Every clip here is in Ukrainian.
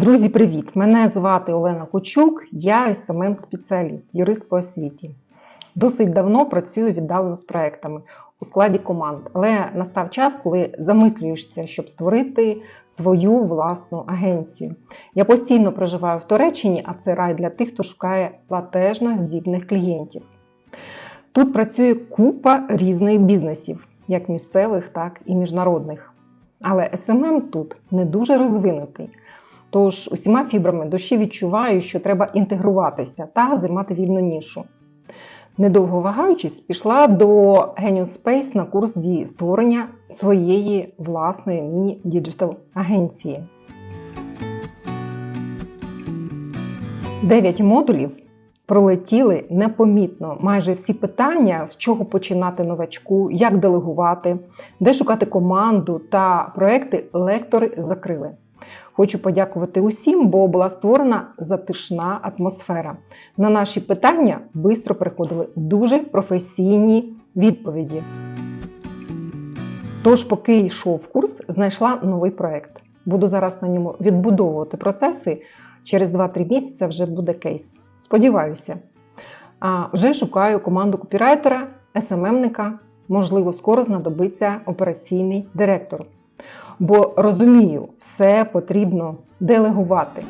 Друзі, привіт! Мене звати Олена Кучук, я СММ спеціаліст, юрист по освіті. Досить давно працюю віддалено з проектами у складі команд, але настав час, коли замислюєшся, щоб створити свою власну агенцію. Я постійно проживаю в Туреччині, а це рай для тих, хто шукає платежно здібних клієнтів. Тут працює купа різних бізнесів, як місцевих, так і міжнародних. Але СММ тут не дуже розвинутий. Тож усіма фібрами душі відчуваю, що треба інтегруватися та займати вільну нішу. Недовго вагаючись, пішла до Genius Space на курс зі створення своєї власної міні-діджитал агенції. Дев'ять модулів пролетіли непомітно. Майже всі питання, з чого починати новачку, як делегувати, де шукати команду та проекти лектори закрили. Хочу подякувати усім, бо була створена затишна атмосфера. На наші питання швидко приходили дуже професійні відповіді. Тож, поки йшов курс, знайшла новий проект. Буду зараз на ньому відбудовувати процеси. Через 2-3 місяці вже буде кейс. Сподіваюся. А вже шукаю команду копірайтера, СММника. Можливо, скоро знадобиться операційний директор. Бо розумію, все потрібно делегувати.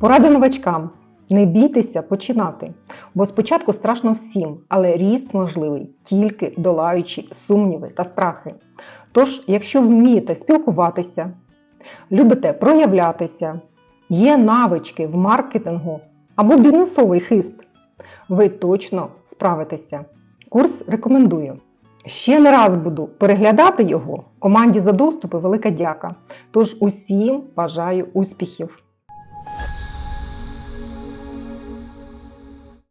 Порада новачкам. Не бійтеся починати. Бо спочатку страшно всім, але ріст можливий, тільки долаючи сумніви та страхи. Тож, якщо вмієте спілкуватися, любите проявлятися, є навички в маркетингу або бізнесовий хист, ви точно справитеся. Курс рекомендую. Ще не раз буду переглядати його. Команді за доступи велика дяка. Тож усім бажаю успіхів!